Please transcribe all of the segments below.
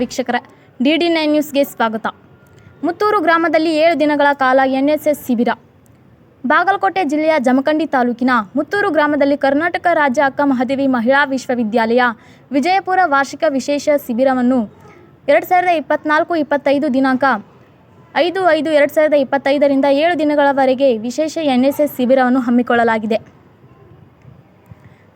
ವೀಕ್ಷಕರ? D D nine ನ್ಯೂಸ್ಗೆ ಸ್ವಾಗತ. ಮುತ್ತೂರು ಗ್ರಾಮದಲ್ಲಿ ಏಳು ದಿನಗಳ ಕಾಲ ಎನ್ಎಸ್ಎಸ್ ಶಿಬಿರ. ಬಾಗಲಕೋಟೆ ಜಿಲ್ಲೆಯ ಜಮಖಂಡಿ ತಾಲೂಕಿನ ಮುತ್ತೂರು ಗ್ರಾಮದಲ್ಲಿ ಕರ್ನಾಟಕ ರಾಜ್ಯ ಅಕ್ಕ ಮಹಾದೇವಿ ಮಹಿಳಾ ವಿಶ್ವವಿದ್ಯಾಲಯ ವಿಜಯಪುರ ವಾರ್ಷಿಕ ವಿಶೇಷ ಶಿಬಿರವನ್ನು ಎರಡು ಸಾವಿರದ ಇಪ್ಪತ್ನಾಲ್ಕು ಇಪ್ಪತ್ತೈದು ದಿನಾಂಕ ಐದು ಐದು ಎರಡು ಸಾವಿರದ ಇಪ್ಪತ್ತೈದರಿಂದ ಏಳು ದಿನಗಳವರೆಗೆ ವಿಶೇಷ ಎನ್ಎಸ್ಎಸ್ ಶಿಬಿರವನ್ನು ಹಮ್ಮಿಕೊಳ್ಳಲಾಗಿದೆ.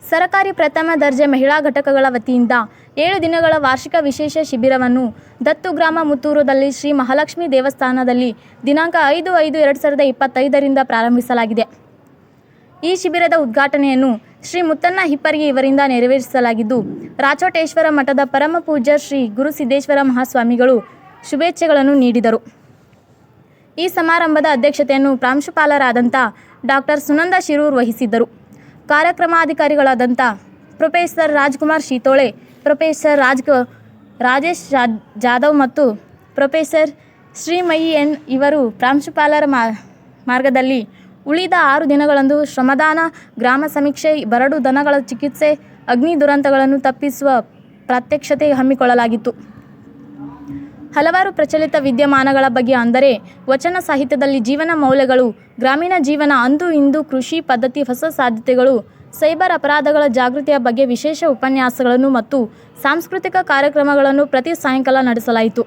ಸರಕಾರಿ ಪ್ರಥಮ ದರ್ಜೆ ಮಹಿಳಾ ಘಟಕಗಳ ವತಿಯಿಂದ ಏಳು ದಿನಗಳ ವಾರ್ಷಿಕ ವಿಶೇಷ ಶಿಬಿರವನ್ನು ದತ್ತು ಗ್ರಾಮ ಮುತ್ತೂರುದಲ್ಲಿ ಶ್ರೀ ಮಹಾಲಕ್ಷ್ಮಿ ದೇವಸ್ಥಾನದಲ್ಲಿ ದಿನಾಂಕ ಐದು ಐದು ಎರಡು ಸಾವಿರದ ಇಪ್ಪತ್ತೈದರಿಂದ ಪ್ರಾರಂಭಿಸಲಾಗಿದೆ. ಈ ಶಿಬಿರದ ಉದ್ಘಾಟನೆಯನ್ನು ಶ್ರೀ ಮುತ್ತಣ್ಣ ಹಿಪ್ಪರಿಗೆ ಇವರಿಂದ ನೆರವೇರಿಸಲಾಗಿದ್ದು, ರಾಚೋಟೇಶ್ವರ ಮಠದ ಪರಮ ಪೂಜ್ಯ ಶ್ರೀ ಗುರುಸಿದ್ದೇಶ್ವರ ಮಹಾಸ್ವಾಮಿಗಳು ಶುಭೇಚ್ಛೆಗಳನ್ನು ನೀಡಿದರು. ಈ ಸಮಾರಂಭದ ಅಧ್ಯಕ್ಷತೆಯನ್ನು ಪ್ರಾಂಶುಪಾಲರಾದಂಥ ಡಾಕ್ಟರ್ ಸುನಂದ ಶಿರೂರ್ ವಹಿಸಿದ್ದರು. ಕಾರ್ಯಕ್ರಮಾಧಿಕಾರಿಗಳಾದಂಥ ಪ್ರೊಫೆಸರ್ ರಾಜ್ಕುಮಾರ್ ಶೀತೋಳೆ ಪ್ರೊಫೆಸರ್ ರಾಜ್ ರಾಜೇಶ್ ಜಾಧವ್ ಮತ್ತು ಪ್ರೊಫೆಸರ್ ಶ್ರೀಮಯಿ ಎನ್ ಇವರು ಪ್ರಾಂಶುಪಾಲರ ಮಾರ್ಗದಲ್ಲಿ ಉಳಿದ ಆರು ದಿನಗಳಂದು ಶ್ರಮದಾನ, ಗ್ರಾಮ ಸಮೀಕ್ಷೆ, ಬರಡು ದನಗಳ ಚಿಕಿತ್ಸೆ, ಅಗ್ನಿ ದುರಂತಗಳನ್ನು ತಪ್ಪಿಸುವ ಪ್ರಾತ್ಯಕ್ಷತೆ ಹಮ್ಮಿಕೊಳ್ಳಲಾಗಿತ್ತು. ಹಲವಾರು ಪ್ರಚಲಿತ ವಿದ್ಯಮಾನಗಳ ಬಗ್ಗೆ ಅಂದರೆ ವಚನ ಸಾಹಿತ್ಯದಲ್ಲಿ ಜೀವನ ಮೌಲ್ಯಗಳು, ಗ್ರಾಮೀಣ ಜೀವನ ಅಂದು ಇಂದು ಕೃಷಿ ಪದ್ಧತಿ ಹೊಸ ಸಾಧ್ಯತೆಗಳು ಸೈಬರ್ ಅಪರಾಧಗಳ ಜಾಗೃತಿಯ ಬಗ್ಗೆ ವಿಶೇಷ ಉಪನ್ಯಾಸಗಳನ್ನು ಮತ್ತು ಸಾಂಸ್ಕೃತಿಕ ಕಾರ್ಯಕ್ರಮಗಳನ್ನು ಪ್ರತಿ ಸಾಯಂಕಾಲ ನಡೆಸಲಾಯಿತು.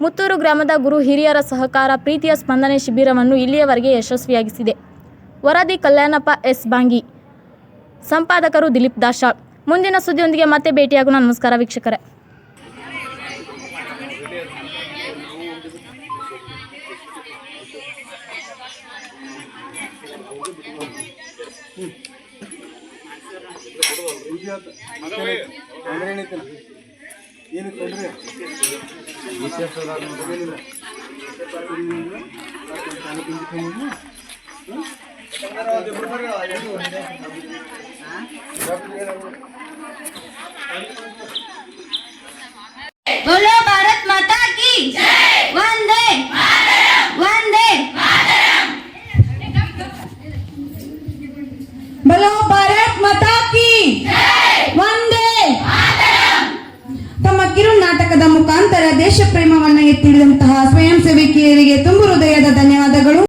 ಮುತ್ತೂರು ಗ್ರಾಮದ ಗುರು ಹಿರಿಯರ ಸಹಕಾರ, ಪ್ರೀತಿಯ ಸ್ಪಂದನೆ ಶಿಬಿರವನ್ನು ಇಲ್ಲಿಯವರೆಗೆ ಯಶಸ್ವಿಯಾಗಿಸಿದೆ. ವರದಿ ಕಲ್ಯಾಣಪ್ಪ ಎಸ್. ಬಾಂಗಿ. ಸಂಪಾದಕರು ದಿಲೀಪ್ ದಾಶಾಳ್. ಮುಂದಿನ ಸುದ್ದಿಯೊಂದಿಗೆ ಮತ್ತೆ ಭೇಟಿಯಾಗೋಣ. ನಮಸ್ಕಾರ ವೀಕ್ಷಕರೇ. ಏನು ತೊಂದರೆ ಏನಿಲ್ಲ बोलो ನಾಟಕದ ಮುಖಾಂತರ ದೇಶ ಪ್ರೇಮವನ್ನ ಎತ್ತಿಡಿದಂತಹ ಸ್ವಯಂ ಸೇವಕಿಯರಿಗೆ ತುಂಬು ಹೃದಯದ ಧನ್ಯವಾದಗಳು.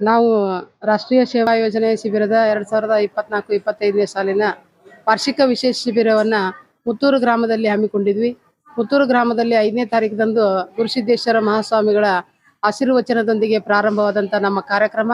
ನಾವು ರಾಷ್ಟ್ರೀಯ ಸೇವಾ ಯೋಜನೆ ಶಿಬಿರದ ಎರಡ್ ಸಾವಿರದ ಇಪ್ಪತ್ನಾಲ್ಕು, ಇಪ್ಪತ್ತೈದನೇ ಸಾಲಿನ ವಾರ್ಷಿಕ ವಿಶೇಷ ಶಿಬಿರವನ್ನ ಪುತ್ತೂರು ಗ್ರಾಮದಲ್ಲಿ ಹಮ್ಮಿಕೊಂಡಿದ್ವಿ. ಪುತ್ತೂರು ಗ್ರಾಮದಲ್ಲಿ ಐದನೇ ತಾರೀಕಿದಂದು ಗುರುಸಿದ್ದೇಶ್ವರ ಮಹಾಸ್ವಾಮಿಗಳ ಆಶೀರ್ವಚನದೊಂದಿಗೆ ಪ್ರಾರಂಭವಾದಂಥ ನಮ್ಮ ಕಾರ್ಯಕ್ರಮ.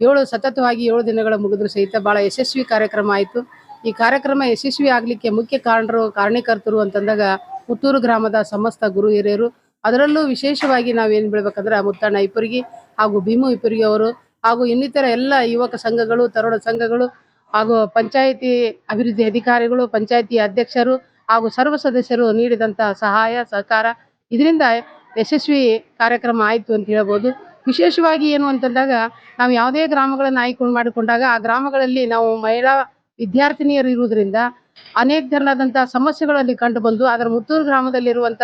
ಏಳು ಸತತವಾಗಿ ಏಳು ದಿನಗಳ ಮುಗಿದ್ರು ಸಹಿತ ಬಹಳ ಯಶಸ್ವಿ ಕಾರ್ಯಕ್ರಮ ಆಯಿತು. ಈ ಕಾರ್ಯಕ್ರಮ ಯಶಸ್ವಿ ಆಗಲಿಕ್ಕೆ ಮುಖ್ಯ ಕಾರಣರು ಕಾರಣೀಕರ್ತರು ಅಂತಂದಾಗ ಪುತ್ತೂರು ಗ್ರಾಮದ ಸಮಸ್ತ ಗುರು ಹಿರಿಯರು. ಅದರಲ್ಲೂ ವಿಶೇಷವಾಗಿ ನಾವೇನು ಬೆಳ್ಬೇಕಂದ್ರೆ ಮುತ್ತಣ್ಣ ಇಬ್ಬರಿಗೆ ಹಾಗೂ ಭೀಮು ಇಬ್ಬರಿಗೆ ಅವರು ಹಾಗೂ ಇನ್ನಿತರ ಎಲ್ಲ ಯುವಕ ಸಂಘಗಳು, ತರುಣ ಸಂಘಗಳು ಹಾಗೂ ಪಂಚಾಯಿತಿ ಅಭಿವೃದ್ಧಿ ಅಧಿಕಾರಿಗಳು, ಪಂಚಾಯಿತಿ ಅಧ್ಯಕ್ಷರು ಹಾಗೂ ಸರ್ವ ಸದಸ್ಯರು ನೀಡಿದಂಥ ಸಹಾಯ, ಸಹಕಾರ ಇದರಿಂದ ಯಶಸ್ವಿ ಕಾರ್ಯಕ್ರಮ ಆಯಿತು ಅಂತ ಹೇಳ್ಬೋದು. ವಿಶೇಷವಾಗಿ ಏನು ಅಂತಂದಾಗ ನಾವು ಯಾವುದೇ ಗ್ರಾಮಗಳನ್ನು ಆಯ್ಕೆ ಮಾಡಿಕೊಂಡಾಗ ಆ ಗ್ರಾಮಗಳಲ್ಲಿ ನಾವು ಮಹಿಳಾ ವಿದ್ಯಾರ್ಥಿನಿಯರು ಇರುವುದರಿಂದ ಅನೇಕ ತೆರನಾದಂತಹ ಸಮಸ್ಯೆಗಳಲ್ಲಿ ಕಂಡು ಬಂದು ಅದರ ಮುತ್ತೂರು ಗ್ರಾಮದಲ್ಲಿರುವಂತ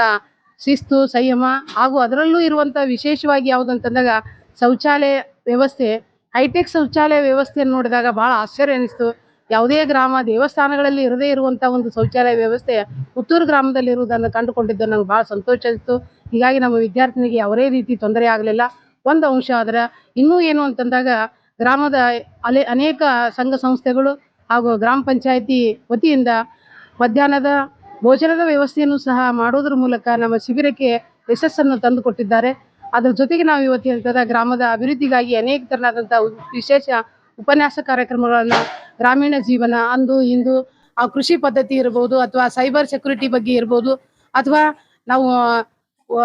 ಶಿಸ್ತು, ಸಂಯಮ ಹಾಗೂ ಅದರಲ್ಲೂ ಇರುವಂಥ ವಿಶೇಷವಾಗಿ ಯಾವುದು ಅಂತಂದಾಗ ಶೌಚಾಲಯ ವ್ಯವಸ್ಥೆ, ಹೈಟೆಕ್ ಶೌಚಾಲಯ ವ್ಯವಸ್ಥೆಯನ್ನು ನೋಡಿದಾಗ ಬಹಳ ಆಶ್ಚರ್ಯ ಅನಿಸ್ತು. ಯಾವುದೇ ಗ್ರಾಮ, ದೇವಸ್ಥಾನಗಳಲ್ಲಿ ಇರದೇ ಇರುವಂಥ ಒಂದು ಶೌಚಾಲಯ ವ್ಯವಸ್ಥೆ ಪುತ್ತೂರು ಗ್ರಾಮದಲ್ಲಿ ಇರುವುದನ್ನು ಕಂಡುಕೊಂಡಿದ್ದು ನನಗೆ ಬಹಳ ಸಂತೋಷ ಅನಿಸ್ತು. ಹೀಗಾಗಿ ನಮ್ಮ ವಿದ್ಯಾರ್ಥಿನಿಗೆ ಯಾವುದೇ ರೀತಿ ತೊಂದರೆ ಆಗಲಿಲ್ಲ. ಒಂದು ಅಂಶ ಆದರೆ ಇನ್ನೂ ಏನು ಅಂತಂದಾಗ ಗ್ರಾಮದ ಅಲೆ, ಅನೇಕ ಸಂಘ ಸಂಸ್ಥೆಗಳು ಹಾಗೂ ಗ್ರಾಮ ಪಂಚಾಯಿತಿ ವತಿಯಿಂದ ಮಧ್ಯಾಹ್ನದ ಭೋಜನದ ವ್ಯವಸ್ಥೆಯನ್ನು ಸಹ ಮಾಡೋದ್ರ ಮೂಲಕ ನಮ್ಮ ಶಿಬಿರಕ್ಕೆ ಯಶಸ್ಸನ್ನು ತಂದುಕೊಟ್ಟಿದ್ದಾರೆ. ಅದರ ಜೊತೆಗೆ ನಾವು ಇವತ್ತಿನ ಗ್ರಾಮದ ಅಭಿವೃದ್ಧಿಗಾಗಿ ಅನೇಕ ತರನಾದಂತಹ ವಿಶೇಷ ಉಪನ್ಯಾಸ ಕಾರ್ಯಕ್ರಮಗಳನ್ನು ಗ್ರಾಮೀಣ ಜೀವನ ಅಂದು ಇಂದು ಆ ಕೃಷಿ ಪದ್ಧತಿ ಇರ್ಬೋದು ಅಥವಾ ಸೈಬರ್ ಸೆಕ್ಯೂರಿಟಿ ಬಗ್ಗೆ ಇರ್ಬೋದು ಅಥವಾ ನಾವು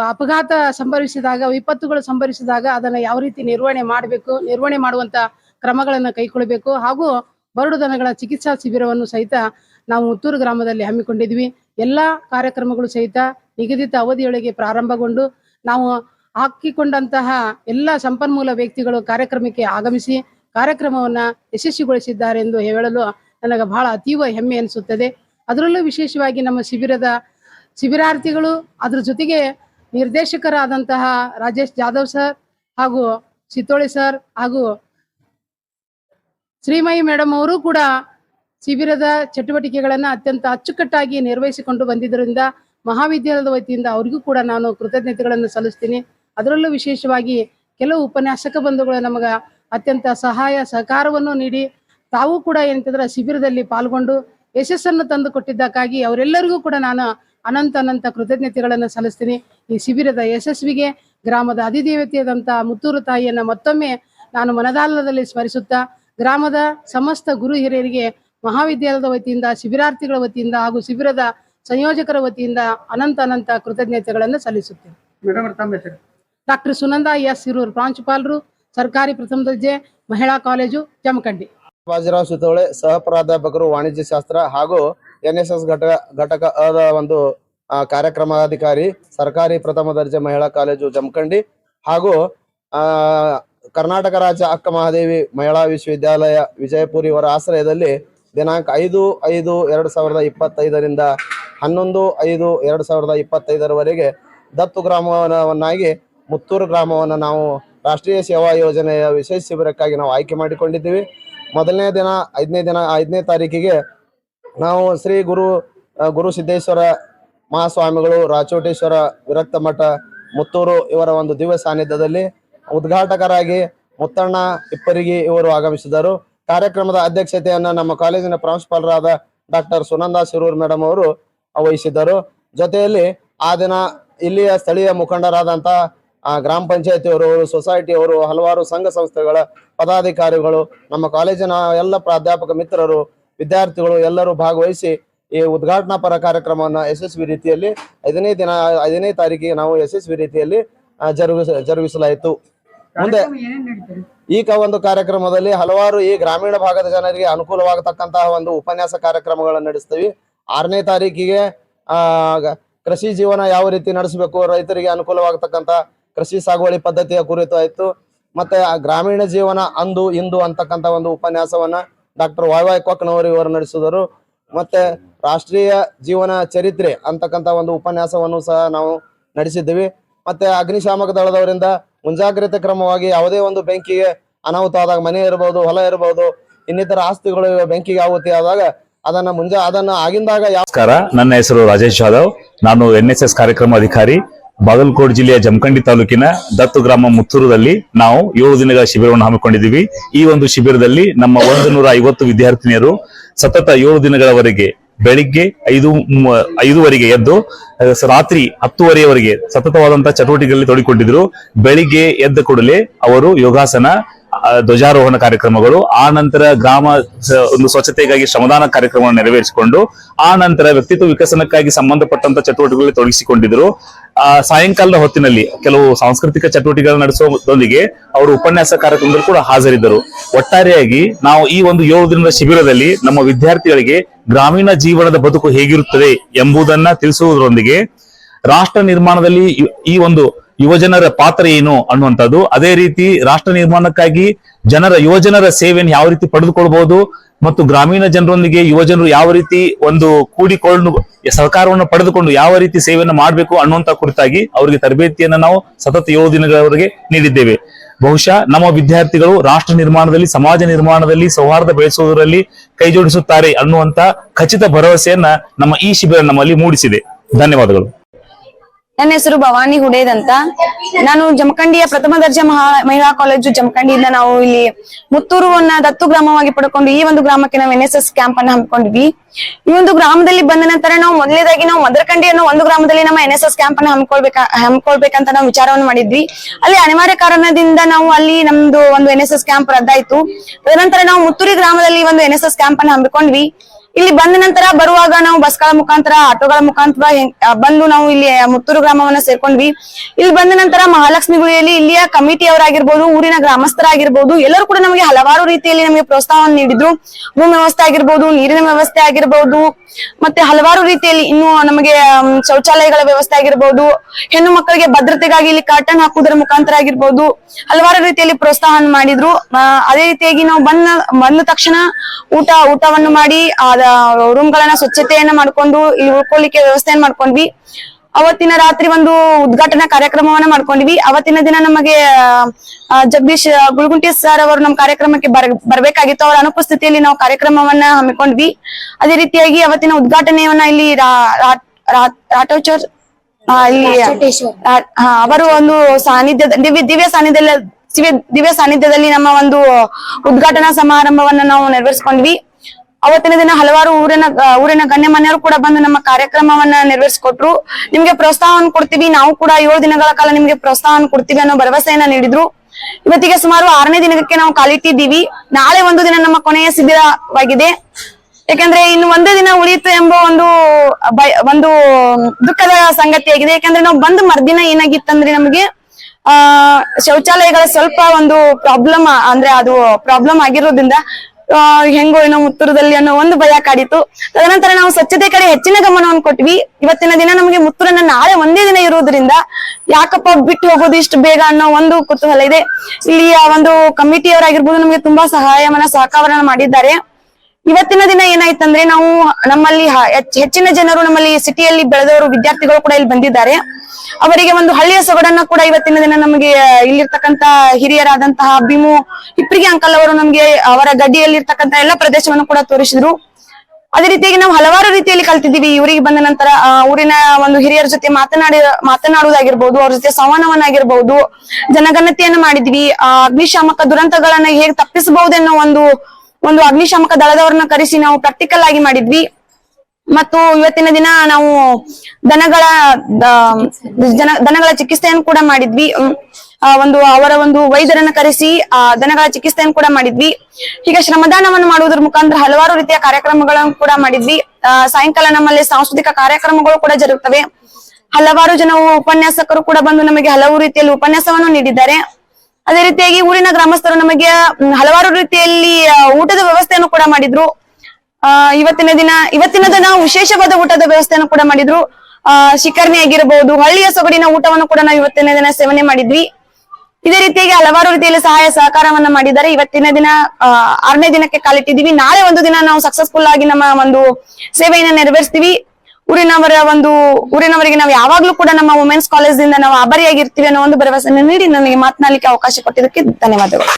ಅಪಘಾತ ಸಂಭವಿಸಿದಾಗ ವಿಪತ್ತುಗಳು ಸಂಭವಿಸಿದಾಗ ಅದನ್ನ ಯಾವ ರೀತಿ ನಿರ್ವಹಣೆ ಮಾಡಬೇಕು, ನಿರ್ವಹಣೆ ಮಾಡುವಂತ ಕ್ರಮಗಳನ್ನು ಕೈಗೊಳ್ಳಬೇಕು ಹಾಗೂ ಬರಡು ದನಗಳ ಚಿಕಿತ್ಸಾ ಶಿಬಿರವನ್ನು ಸಹಿತ ನಾವು ಮುತ್ತೂರು ಗ್ರಾಮದಲ್ಲಿ ಹಮ್ಮಿಕೊಂಡಿದ್ವಿ. ಎಲ್ಲ ಕಾರ್ಯಕ್ರಮಗಳು ಸಹಿತ ನಿಗದಿತ ಅವಧಿಯೊಳಗೆ ಪ್ರಾರಂಭಗೊಂಡು ನಾವು ಹಾಕಿಕೊಂಡಂತಹ ಎಲ್ಲ ಸಂಪನ್ಮೂಲ ವ್ಯಕ್ತಿಗಳು ಕಾರ್ಯಕ್ರಮಕ್ಕೆ ಆಗಮಿಸಿ ಕಾರ್ಯಕ್ರಮವನ್ನು ಯಶಸ್ವಿಗೊಳಿಸಿದ್ದಾರೆ ಎಂದು ಹೇಳಲು ನನಗೆ ಬಹಳ ಅತೀವ ಹೆಮ್ಮೆ ಅನಿಸುತ್ತದೆ. ಅದರಲ್ಲೂ ವಿಶೇಷವಾಗಿ ನಮ್ಮ ಶಿಬಿರದ ಶಿಬಿರಾರ್ಥಿಗಳು, ಅದರ ಜೊತೆಗೆ ನಿರ್ದೇಶಕರಾದಂತಹ ರಾಜೇಶ್ ಜಾಧವ್ ಸರ್ ಹಾಗೂ ಚಿತ್ತೋಳಿ ಸರ್ ಹಾಗೂ ಶ್ರೀಮಯಿ ಮೇಡಮ್ ಅವರು ಕೂಡ ಶಿಬಿರದ ಚಟುವಟಿಕೆಗಳನ್ನ ಅತ್ಯಂತ ಅಚ್ಚುಕಟ್ಟಾಗಿ ನಿರ್ವಹಿಸಿಕೊಂಡು ಬಂದಿದ್ದರಿಂದ ಮಹಾವಿದ್ಯಾಲಯದ ವತಿಯಿಂದ ಅವರಿಗೂ ಕೂಡ ನಾನು ಕೃತಜ್ಞತೆಗಳನ್ನು ಸಲ್ಲಿಸ್ತೀನಿ. ಅದರಲ್ಲೂ ವಿಶೇಷವಾಗಿ ಕೆಲವು ಉಪನ್ಯಾಸಕ ಬಂಧುಗಳು ನಮಗೆ ಅತ್ಯಂತ ಸಹಾಯ ಸಹಕಾರವನ್ನು ನೀಡಿ ತಾವು ಕೂಡ ಏನಂತಂದ್ರೆ ಶಿಬಿರದಲ್ಲಿ ಪಾಲ್ಗೊಂಡು ಯಶಸ್ಸನ್ನು ತಂದು ಕೊಟ್ಟಿದ್ದಕ್ಕಾಗಿ ಅವರೆಲ್ಲರಿಗೂ ಕೂಡ ನಾನು ಅನಂತ ಅನಂತ ಕೃತಜ್ಞತೆಗಳನ್ನು ಸಲ್ಲಿಸ್ತೀನಿ. ಈ ಶಿಬಿರದ ಯಶಸ್ವಿಗೆ ಗ್ರಾಮದ ಅಧಿದೇವತೆಯಾದಂಥ ಮುತ್ತೂರು ತಾಯಿಯನ್ನ ಮತ್ತೊಮ್ಮೆ ನಾನು ಮನದಾಲದಲ್ಲಿ ಸ್ಮರಿಸುತ್ತಾ ಗ್ರಾಮದ ಸಮಸ್ತ ಗುರು ಹಿರಿಯರಿಗೆ ಮಹಾವಿದ್ಯಾಲಯದ ವತಿಯಿಂದ ಶಿಬಿರಾರ್ಥಿಗಳ ವತಿಯಿಂದ ಹಾಗೂ ಶಿಬಿರದ ಸಂಯೋಜಕರ ವತಿಯಿಂದ ಅನಂತ ಅನಂತ ಕೃತಜ್ಞತೆಗಳನ್ನು ಹೆಸರು? ಡಾಕ್ಟರ್ ಸುನಂದಾ ಎಸ್ ಇರೂರು ಪ್ರಾಂಶುಪಾಲರು ಸರ್ಕಾರಿ ಪ್ರಥಮ ದರ್ಜೆ ಮಹಿಳಾ ಕಾಲೇಜು ಜಮಖಂಡಿ. ಬಾಜಿರಾವ್ ಸುತ್ತೋಳೆ ಸಹ ಪ್ರಾಧ್ಯಾಪಕರು ವಾಣಿಜ್ಯ ಶಾಸ್ತ್ರ ಹಾಗೂ ಎನ್ ಎಸ್ ಎಸ್ ಘಟಕ ಘಟಕ ಅದ ಒಂದು ಕಾರ್ಯಕ್ರಮಾಧಿಕಾರಿ ಸರ್ಕಾರಿ ಪ್ರಥಮ ದರ್ಜೆ ಮಹಿಳಾ ಕಾಲೇಜು ಜಮಖಂಡಿ ಹಾಗೂ ಆ ಕರ್ನಾಟಕ ರಾಜ್ಯ ಅಕ್ಕ ಮಹಾದೇವಿ ಮಹಿಳಾ ವಿಶ್ವವಿದ್ಯಾಲಯ ವಿಜಯಪುರಿ ಇವರ ಆಶ್ರಯದಲ್ಲಿ ದಿನಾಂಕ ಐದು ಐದು, ಎರಡು ಸಾವಿರದ ಇಪ್ಪತ್ತೈದರಿಂದ ಹನ್ನೊಂದು, ಐದು, ಎರಡು ಸಾವಿರದ ಇಪ್ಪತ್ತೈದರವರೆಗೆ ದತ್ತು ಗ್ರಾಮವನ್ನಾಗಿ ಮುತ್ತೂರು ಗ್ರಾಮವನ್ನು ನಾವು ರಾಷ್ಟ್ರೀಯ ಸೇವಾ ಯೋಜನೆಯ ವಿಶೇಷ ಶಿಬಿರಕ್ಕಾಗಿ ನಾವು ಆಯ್ಕೆ ಮಾಡಿಕೊಂಡಿದ್ದೀವಿ. ಮೊದಲನೇ ದಿನ, ಐದನೇ ದಿನ, ಐದನೇ ತಾರೀಕಿಗೆ ನಾವು ಶ್ರೀ ಗುರು ಗುರು ಸಿದ್ದೇಶ್ವರ ಮಹಾಸ್ವಾಮಿಗಳು ರಾಚೋಟೇಶ್ವರ ವಿರಕ್ತ ಮಠ, ಮುತ್ತೂರು ಇವರ ಒಂದು ದಿವ್ಯ ಸಾನ್ನಿಧ್ಯದಲ್ಲಿ ಉದ್ಘಾಟಕರಾಗಿ ಮುತ್ತಣ್ಣ ಇಪ್ಪರಿಗೆ ಇವರು ಆಗಮಿಸಿದರು. ಕಾರ್ಯಕ್ರಮದ ಅಧ್ಯಕ್ಷತೆಯನ್ನ ನಮ್ಮ ಕಾಲೇಜಿನ ಪ್ರಾಂಶುಪಾಲರಾದ ಡಾಕ್ಟರ್ ಸುನಂದಾ ಶಿರೂರ್ ಮೇಡಮ್ ಅವರು ವಹಿಸಿದ್ದರು. ಜೊತೆಯಲ್ಲಿ ಆ ದಿನ ಇಲ್ಲಿಯ ಸ್ಥಳೀಯ ಮುಖಂಡರಾದಂತ ಗ್ರಾಮ ಪಂಚಾಯತಿಯವರು ಸೊಸೈಟಿಯವರು ಹಲವಾರು ಸಂಘ ಸಂಸ್ಥೆಗಳ ಪದಾಧಿಕಾರಿಗಳು, ನಮ್ಮ ಕಾಲೇಜಿನ ಎಲ್ಲ ಪ್ರಾಧ್ಯಾಪಕ ಮಿತ್ರರು, ವಿದ್ಯಾರ್ಥಿಗಳು ಎಲ್ಲರೂ ಭಾಗವಹಿಸಿ ಈ ಉದ್ಘಾಟನಾ ಪರ ಕಾರ್ಯಕ್ರಮವನ್ನು ಯಶಸ್ವಿ ರೀತಿಯಲ್ಲಿ ಐದನೇ ದಿನ, ಐದನೇ ತಾರೀಕಿಗೆ ನಾವು ಯಶಸ್ವಿ ರೀತಿಯಲ್ಲಿ ಜರುಗಿಸ, ಜರುಗಿಸಲಾಯಿತು. ಮುಂದೆ ಈ ಒಂದು ಕಾರ್ಯಕ್ರಮದಲ್ಲಿ ಹಲವಾರು ಈ ಗ್ರಾಮೀಣ ಭಾಗದ ಜನರಿಗೆ ಅನುಕೂಲವಾಗತಕ್ಕಂತಹ ಒಂದು ಉಪನ್ಯಾಸ ಕಾರ್ಯಕ್ರಮಗಳನ್ನು ನಡೆಸ್ತೀವಿ. ಆರನೇ ತಾರೀಕಿಗೆ ಕೃಷಿ ಜೀವನ ಯಾವ ರೀತಿ ನಡೆಸಬೇಕು, ರೈತರಿಗೆ ಅನುಕೂಲವಾಗತಕ್ಕಂತ ಕೃಷಿ ಸಾಗುವಳಿ ಪದ್ಧತಿಯ ಕುರಿತು ಆಯಿತು. ಮತ್ತೆ ಗ್ರಾಮೀಣ ಜೀವನ ಅಂದು ಇಂದು ಅಂತಕ್ಕಂಥ ಒಂದು ಉಪನ್ಯಾಸವನ್ನ ಡಾಕ್ಟರ್ ವಾಯ್ ವಾಯ್ ಕೊಕ್ನವರು ಇವರು ನಡೆಸಿದರು. ಮತ್ತೆ ರಾಷ್ಟ್ರೀಯ ಜೀವನ ಚರಿತ್ರೆ ಅಂತಕ್ಕಂಥ ಒಂದು ಉಪನ್ಯಾಸವನ್ನು ಸಹ ನಾವು ನಡೆಸಿದ್ದೀವಿ. ಮತ್ತೆ ಅಗ್ನಿಶಾಮಕ ದಳದವರಿಂದ ಮುಂಜಾಗ್ರತೆ ಕ್ರಮವಾಗಿ ಯಾವುದೇ ಒಂದು ಬೆಂಕಿಗೆ ಅನಾಹುತ ಆದಾಗ ಮನೆ ಇರಬಹುದು ಹೊಲ ಇರಬಹುದು ಇನ್ನಿತರ ಆಸ್ತಿಗಳು ಬೆಂಕಿಗೆ ಆಹುತಿ ಆದಾಗ ಅದನ್ನ ಮುಂಜಾ, ಅದನ್ನ ಆಗಿಂದಾಗ ನಮಸ್ಕಾರ, ನನ್ನ ಹೆಸರು ರಾಜೇಶ್ ಯಾದವ್. ನಾನು ಎನ್ ಎಸ್ ಎಸ್ ಕಾರ್ಯಕ್ರಮ ಅಧಿಕಾರಿ, ಬಾಗಲಕೋಟೆ ಜಿಲ್ಲೆಯ ಜಮಖಂಡಿ ತಾಲೂಕಿನ ದತ್ತು ಗ್ರಾಮ ಮುತ್ತೂರದಲ್ಲಿ ನಾವು ಏಳು ದಿನಗಳ ಶಿಬಿರವನ್ನು ಹಮ್ಮಿಕೊಂಡಿದ್ದೀವಿ. ಈ ಒಂದು ಶಿಬಿರದಲ್ಲಿ ನಮ್ಮ ಒಂದು ನೂರ ಐವತ್ತು ವಿದ್ಯಾರ್ಥಿನಿಯರು ಸತತ ಏಳು ದಿನಗಳವರೆಗೆ ಬೆಳಿಗ್ಗೆ ಐದು ಐದುವರೆಗೆ ಎದ್ದು ರಾತ್ರಿ ಹತ್ತುವರೆಯವರೆಗೆ ಸತತವಾದಂತಹ ಚಟುವಟಿಕೆಗಳಲ್ಲಿ ತೊಡಿಕೊಂಡಿದ್ರು ಬೆಳಿಗ್ಗೆ ಎದ್ದ ಕೂಡಲೇ ಅವರು ಯೋಗಾಸನ ಧ್ವಜಾರೋಹಣ ಕಾರ್ಯಕ್ರಮಗಳು, ಆ ನಂತರ ಗ್ರಾಮ ಒಂದು ಸ್ವಚ್ಛತೆಗಾಗಿ ಶ್ರಮದಾನ ಕಾರ್ಯಕ್ರಮವನ್ನು ನೆರವೇರಿಸಿಕೊಂಡು, ಆ ನಂತರ ವ್ಯಕ್ತಿತ್ವ ವಿಕಸನಕ್ಕಾಗಿ ಸಂಬಂಧಪಟ್ಟಂತ ಚಟುವಟಿಕೆಗಳಲ್ಲಿ ತೊಡಗಿಸಿಕೊಂಡಿದ್ರು. ಆ, ಸಾಯಂಕಾಲದ ಹೊತ್ತಿನಲ್ಲಿ ಕೆಲವು ಸಾಂಸ್ಕೃತಿಕ ಚಟುವಟಿಕೆಗಳನ್ನು ನಡೆಸುವುದೊಂದಿಗೆ ಅವರು ಉಪನ್ಯಾಸ ಕಾರ್ಯಕ್ರಮದಲ್ಲಿ ಕೂಡ ಹಾಜರಿದ್ದರು. ಒಟ್ಟಾರೆಯಾಗಿ ನಾವು ಈ ಒಂದು ಏಳು ದಿನದ ಶಿಬಿರದಲ್ಲಿ ನಮ್ಮ ವಿದ್ಯಾರ್ಥಿಗಳಿಗೆ ಗ್ರಾಮೀಣ ಜೀವನದ ಬದುಕು ಹೇಗಿರುತ್ತದೆ ಎಂಬುದನ್ನ ತಿಳಿಸುವುದರೊಂದಿಗೆ ರಾಷ್ಟ್ರ ನಿರ್ಮಾಣದಲ್ಲಿ ಈ ಒಂದು ಯುವಜನರ ಪಾತ್ರ ಏನು ಅನ್ನುವಂಥದ್ದು. ಅದೇ ರೀತಿ ರಾಷ್ಟ್ರ ನಿರ್ಮಾಣಕ್ಕಾಗಿ ಜನರ, ಯುವಜನರ ಸೇವೆಯನ್ನು ಯಾವ ರೀತಿ ಪಡೆದುಕೊಳ್ಬಹುದು ಮತ್ತು ಗ್ರಾಮೀಣ ಜನರೊಂದಿಗೆ ಯುವಜನರು ಯಾವ ರೀತಿ ಒಂದು ಕೂಡಿಕೊಂಡು ಸರ್ಕಾರವನ್ನು ಪಡೆದುಕೊಂಡು ಯಾವ ರೀತಿ ಸೇವೆಯನ್ನು ಮಾಡಬೇಕು ಅನ್ನುವಂತ ಕುರಿತಾಗಿ ಅವರಿಗೆ ತರಬೇತಿಯನ್ನು ನಾವು ಸತತ ಏಳು ದಿನಗಳವರೆಗೆ ನೀಡಿದ್ದೇವೆ. ಬಹುಶಃ ನಮ್ಮ ವಿದ್ಯಾರ್ಥಿಗಳು ರಾಷ್ಟ್ರ ನಿರ್ಮಾಣದಲ್ಲಿ, ಸಮಾಜ ನಿರ್ಮಾಣದಲ್ಲಿ ಸೌಹಾರ್ದ ಬೆಳೆಸುವುದರಲ್ಲಿ ಕೈಜೋಡಿಸುತ್ತಾರೆ ಅನ್ನುವಂತ ಖಚಿತ ಭರವಸೆಯನ್ನ ನಮ್ಮ ಈ ಶಿಬಿರ ನಮ್ಮಲ್ಲಿ ಮೂಡಿಸಿದೆ. ಧನ್ಯವಾದಗಳು. ನನ್ನ ಹೆಸರು ಭವಾನಿ ಹುಡೇದ್ ಅಂತ. ನಾನು ಜಮಖಂಡಿಯ ಪ್ರಥಮ ದರ್ಜೆ ಮಹಾ ಮಹಿಳಾ ಕಾಲೇಜು ಜಮಖಂಡಿಯಿಂದ ನಾವು ಇಲ್ಲಿ ಮುತ್ತೂರುವನ್ನ ದತ್ತು ಗ್ರಾಮವಾಗಿ ಪಡ್ಕೊಂಡು ಈ ಒಂದು ಗ್ರಾಮಕ್ಕೆ ನಾವು ಎನ್ ಎಸ್ ಎಸ್ ಕ್ಯಾಂಪ್ ಅನ್ನ ಹಮ್ಮಿಕೊಂಡಿದ್ವಿ. ಈ ಒಂದು ಗ್ರಾಮದಲ್ಲಿ ಬಂದ ನಂತರ ನಾವು ಮೊದಲನೇದಾಗಿ ನಾವು ಮದರಕಂಡಿ ಅನ್ನೋ ಒಂದು ಗ್ರಾಮದಲ್ಲಿ ನಮ್ಮ ಎನ್ ಎಸ್ ಎಸ್ ಕ್ಯಾಂಪ್ ಅನ್ನ ಹಮ್ಮಿಕೊಳ್ಬೇಕ ಹಮ್ಮಿಕೊಳ್ಬೇಕಂತ ನಾವು ವಿಚಾರವನ್ನು ಮಾಡಿದ್ವಿ. ಅಲ್ಲಿ ಅನಿವಾರ್ಯ ಕಾರಣದಿಂದ ನಾವು ಅಲ್ಲಿ ನಮ್ದು ಒಂದು ಎನ್ ಎಸ್ ಎಸ್ ಕ್ಯಾಂಪ್ ರದ್ದಾಯ್ತು. ತದನಂತರ ನಾವು ಮುತ್ತೂರಿ ಗ್ರಾಮದಲ್ಲಿ ಒಂದು ಎನ್ ಎಸ್ ಎಸ್ ಕ್ಯಾಂಪ್ ಅನ್ನ ಹಮ್ಮಿಕೊಂಡ್ವಿ. ಇಲ್ಲಿ ಬಂದ ನಂತರ ಬರುವಾಗ ನಾವು ಬಸ್ಗಳ ಮುಖಾಂತರ, ಆಟೋಗಳ ಮುಖಾಂತರ ಬಂದು ನಾವು ಇಲ್ಲಿ ಮುತ್ತೂರು ಗ್ರಾಮವನ್ನ ಸೇರ್ಕೊಂಡ್ವಿ. ಇಲ್ಲಿ ಬಂದ ನಂತರ ಮಹಾಲಕ್ಷ್ಮಿ ಗುಡಿಯಲ್ಲಿ ಇಲ್ಲಿಯ ಕಮಿಟಿಯವರಾಗಿರ್ಬೋದು ಊರಿನ ಗ್ರಾಮಸ್ಥರಾಗಿರ್ಬೋದು, ಎಲ್ಲರೂ ಕೂಡ ನಮಗೆ ಹಲವಾರು ರೀತಿಯಲ್ಲಿ ನಮಗೆ ಪ್ರೋತ್ಸಾಹವನ್ನು ನೀಡಿದ್ರು. ಭೂಮಿ ವ್ಯವಸ್ಥೆ ಆಗಿರ್ಬೋದು, ನೀರಿನ ವ್ಯವಸ್ಥೆ ಆಗಿರ್ಬೋದು, ಮತ್ತೆ ಹಲವಾರು ರೀತಿಯಲ್ಲಿ ಇನ್ನು ನಮಗೆ ಶೌಚಾಲಯಗಳ ವ್ಯವಸ್ಥೆ ಆಗಿರ್ಬೋದು, ಹೆಣ್ಣು ಮಕ್ಕಳಿಗೆ ಭದ್ರತೆಗಾಗಿ ಇಲ್ಲಿ ಕಾಟನ್ ಹಾಕುವುದರ ಮುಖಾಂತರ ಆಗಿರ್ಬೋದು, ಹಲವಾರು ರೀತಿಯಲ್ಲಿ ಪ್ರೋತ್ಸಾಹ ಮಾಡಿದ್ರು. ಅದೇ ರೀತಿಯಾಗಿ ನಾವು ಬಂದ ಬಂದ ತಕ್ಷಣ ಊಟ, ಊಟವನ್ನು ಮಾಡಿ, ಆದ ರೂಮ್ ಗಳನ್ನ ಸ್ವಚ್ಛತೆಯನ್ನ ಮಾಡ್ಕೊಂಡು ಇಲ್ಲಿ ಉಳ್ಕೊಳ್ಳಿಕ್ಕೆ ವ್ಯವಸ್ಥೆಯನ್ನ ಮಾಡ್ಕೊಂಡ್ವಿ. ಅವತ್ತಿನ ರಾತ್ರಿ ಒಂದು ಉದ್ಘಾಟನಾ ಕಾರ್ಯಕ್ರಮವನ್ನ ಮಾಡ್ಕೊಂಡ್ವಿ. ಅವತ್ತಿನ ದಿನ ನಮಗೆ ಜಗದೀಶ್ ಗುಲ್ಗುಂಟಿ ಸರ್ ಅವರು ನಮ್ಮ ಕಾರ್ಯಕ್ರಮಕ್ಕೆ ಬರ್ ಬರ್ಬೇಕಾಗಿತ್ತು. ಅವರ ಅನುಪಸ್ಥಿತಿಯಲ್ಲಿ ನಾವು ಕಾರ್ಯಕ್ರಮವನ್ನ ಹಮ್ಮಿಕೊಂಡ್ವಿ. ಅದೇ ರೀತಿಯಾಗಿ ಅವತ್ತಿನ ಉದ್ಘಾಟನೆಯನ್ನ ಇಲ್ಲಿ ರಾಟೋಚರ್ ಇಲ್ಲಿ ಹಾ, ಅವರು ಒಂದು ಸಾನ್ನಿಧ್ಯ ದಿವ್ಯ ದಿವ್ಯ ಸಾನ್ನಿಧ್ಯ ದಿವ್ಯ- ದಿವ್ಯ ಸಾನ್ನಿಧ್ಯದಲ್ಲಿ ನಮ್ಮ ಒಂದು ಉದ್ಘಾಟನಾ ಸಮಾರಂಭವನ್ನ ನಾವು ನೆರವೇರಿಸ್ಕೊಂಡ್ವಿ. ಅವತ್ತಿನ ದಿನ ಹಲವಾರು ಊರಿನ ಊರಿನ ಗಣ್ಯಮಾನ್ಯರು ಕೂಡ ಬಂದು ನಮ್ಮ ಕಾರ್ಯಕ್ರಮವನ್ನ ನೆರವೇರಿಸಿಕೊಟ್ರು ನಿಮ್ಗೆ ಪ್ರೋತ್ಸಾಹವನ್ನು ಕೊಡ್ತೀವಿ. ನಾವು ಕೂಡ ಏಳು ದಿನಗಳ ಕಾಲ ನಿಮ್ಗೆ ಪ್ರೋತ್ಸಾಹವನ್ನು ಕೊಡ್ತೀವಿ ಅನ್ನೋ ಭರವಸೆಯನ್ನ ನೀಡಿದ್ರು. ಇವತ್ತಿಗೆ ಸುಮಾರು ಆರನೇ ದಿನಕ್ಕೆ ನಾವು ಕಾಲಿಟ್ಟಿದ್ದೀವಿ. ನಾಳೆ ಒಂದು ದಿನ ನಮ್ಮ ಕೊನೆಯ ಶಿಬಿರವಾಗಿದೆ. ಯಾಕಂದ್ರೆ ಇನ್ನು ಒಂದೇ ದಿನ ಉಳಿಯಿತು ಎಂಬ ಒಂದು ಒಂದು ದುಃಖದ ಸಂಗತಿಯಾಗಿದೆ. ಯಾಕಂದ್ರೆ ನಾವು ಬಂದು ಮರ್ದಿನ ಏನಾಗಿತ್ತಂದ್ರೆ ನಮಗೆ, ಆ, ಶೌಚಾಲಯಗಳ ಸ್ವಲ್ಪ ಒಂದು ಪ್ರಾಬ್ಲಮ್, ಅಂದ್ರೆ ಅದು ಪ್ರಾಬ್ಲಮ್ ಆಗಿರೋದ್ರಿಂದ ಹೆಂಗೋ ಏನೋ ಮುತ್ತೂರದಲ್ಲಿ ಅನ್ನೋ ಒಂದು ಭಯ ಕಾಡಿತು ತದನಂತರ ನಾವು ಸ್ವಚ್ಛತೆ ಕಡೆ ಹೆಚ್ಚಿನ ಗಮನವನ್ನು ಕೊಟ್ವಿ. ಇವತ್ತಿನ ದಿನ ನಮಗೆ ಮುತ್ತೂರನ್ನ ನಾಳೆ ಒಂದೇ ದಿನ ಇರುವುದರಿಂದ ಯಾಕಪ್ಪ ಬಿಟ್ಟು ಹೋಗೋದು ಇಷ್ಟು ಬೇಗ ಅನ್ನೋ ಒಂದು ಕುತೂಹಲ ಇದೆ. ಇಲ್ಲಿಯ ಒಂದು ಕಮಿಟಿಯವರಾಗಿರ್ಬೋದು ನಮಗೆ ತುಂಬಾ ಸಹಾಯವನ್ನ ಸಹಕಾರವನ್ನ ಮಾಡಿದ್ದಾರೆ. ಇವತ್ತಿನ ದಿನ ಏನಾಯ್ತಂದ್ರೆ ನಾವು ನಮ್ಮಲ್ಲಿ ಹೆಚ್ಚಿನ ಜನರು ನಮ್ಮಲ್ಲಿ ಸಿಟಿಯಲ್ಲಿ ಬೆಳೆದವರು ವಿದ್ಯಾರ್ಥಿಗಳು ಕೂಡ ಇಲ್ಲಿ ಬಂದಿದ್ದಾರೆ. ಅವರಿಗೆ ಒಂದು ಹಳ್ಳಿಯ ಸೊಗಡನ್ನ ಕೂಡ ಇವತ್ತಿನ ದಿನ ನಮಗೆ ಇಲ್ಲಿರ್ತಕ್ಕಂತ ಹಿರಿಯರಾದಂತಹ ಭೀಮು ಹಿಪ್ರಿಗೆ ಅಂಕಲ್ ಅವರು ನಮ್ಗೆ ಅವರ ಗಡ್ಡಿಯಲ್ಲಿರ್ತಕ್ಕಂತ ಎಲ್ಲ ಪ್ರದೇಶವನ್ನು ಕೂಡ ತೋರಿಸಿದ್ರು. ಅದೇ ರೀತಿಯಾಗಿ ನಾವು ಹಲವಾರು ರೀತಿಯಲ್ಲಿ ಕಲ್ತಿದ್ದೀವಿ. ಇವರಿಗೆ ಬಂದ ನಂತರ ಊರಿನ ಒಂದು ಹಿರಿಯರ ಜೊತೆ ಮಾತನಾಡಿ ಮಾತನಾಡುವುದಾಗಿರ್ಬಹುದು ಅವ್ರ ಜೊತೆ ಸಂವಹನವನ್ನಾಗಿರ್ಬೋದು, ಜನಗಣತಿಯನ್ನ ಮಾಡಿದ್ವಿ. ಅಗ್ನಿಶಾಮಕ ದುರಂತಗಳನ್ನ ಹೇಗೆ ತಪ್ಪಿಸಬಹುದೆನ್ನೋ ಒಂದು ಒಂದು ಅಗ್ನಿಶಾಮಕ ದಳದವರನ್ನ ಕರೆಸಿ ನಾವು ಪ್ರಾಕ್ಟಿಕಲ್ ಆಗಿ ಮಾಡಿದ್ವಿ. ಮತ್ತು ಇವತ್ತಿನ ದಿನ ನಾವು ದನಗಳ ಜನ, ದನಗಳ ಚಿಕಿತ್ಸೆಯನ್ನು ಕೂಡ ಮಾಡಿದ್ವಿ. ಒಂದು, ಅವರ ಒಂದು ವೈದ್ಯರನ್ನ ಕರೆಸಿ, ಆ, ದನಗಳ ಚಿಕಿತ್ಸೆಯನ್ನು ಕೂಡ ಮಾಡಿದ್ವಿ. ಹೀಗೆ ಶ್ರಮದಾನವನ್ನು ಮಾಡುವುದರ ಮುಖಾಂತರ ಹಲವಾರು ರೀತಿಯ ಕಾರ್ಯಕ್ರಮಗಳನ್ನು ಕೂಡ ಮಾಡಿದ್ವಿ. ಸಾಯಂಕಾಲ ನಮ್ಮಲ್ಲಿ ಸಾಂಸ್ಕೃತಿಕ ಕಾರ್ಯಕ್ರಮಗಳು ಕೂಡ ಜರುಗುತ್ತವೆ ಹಲವಾರು ಜನ ಉಪನ್ಯಾಸಕರು ಕೂಡ ಬಂದು ನಮಗೆ ಹಲವು ರೀತಿಯಲ್ಲಿ ಉಪನ್ಯಾಸವನ್ನು ನೀಡಿದ್ದಾರೆ. ಅದೇ ರೀತಿಯಾಗಿ ಊರಿನ ಗ್ರಾಮಸ್ಥರು ನಮಗೆ ಹಲವಾರು ರೀತಿಯಲ್ಲಿ ಊಟದ ವ್ಯವಸ್ಥೆಯನ್ನು ಕೂಡ ಮಾಡಿದ್ರು. ಇವತ್ತಿನ ದಿನ ಇವತ್ತಿನ ದಿನ ವಿಶೇಷವಾದ ಊಟದ ವ್ಯವಸ್ಥೆಯನ್ನು ಕೂಡ ಮಾಡಿದ್ರು. ಆ, ಶಿಖರ್ಣಿ ಆಗಿರಬಹುದು ಹಳ್ಳಿಯ ಸೊಗಡಿನ ಊಟವನ್ನು ಕೂಡ ನಾವು ಇವತ್ತಿನ ದಿನ ಸೇವನೆ ಮಾಡಿದ್ವಿ. ಇದೇ ರೀತಿಯಾಗಿ ಹಲವಾರು ರೀತಿಯಲ್ಲಿ ಸಹಾಯ ಸಹಕಾರವನ್ನ ಮಾಡಿದ್ದಾರೆ. ಇವತ್ತಿನ ದಿನ ಆರನೇ ದಿನಕ್ಕೆ ಕಾಲಿಟ್ಟಿದ್ದೀವಿ. ನಾಳೆ ಒಂದು ದಿನ ನಾವು ಸಕ್ಸಸ್ಫುಲ್ ಆಗಿ ನಮ್ಮ ಒಂದು ಸೇವೆಯನ್ನ ನೆರವೇರಿಸ್ತೀವಿ. ಊರಿನವರ ಒಂದು, ಊರಿನವರಿಗೆ ನಾವು ಯಾವಾಗ್ಲೂ ಕೂಡ ನಮ್ಮ ವುಮೆನ್ಸ್ ಕಾಲೇಜ್ ನಾವು ಆಭಾರಿಯಾಗಿರ್ತೀವಿ ಅನ್ನೋ ಒಂದು ಭರವಸೆಯನ್ನು ನೀಡಿ ನನಗೆ ಮಾತನಾಡಲಿಕ್ಕೆ ಅವಕಾಶ ಕೊಟ್ಟಿದ್ದಕ್ಕೆ ಧನ್ಯವಾದಗಳು.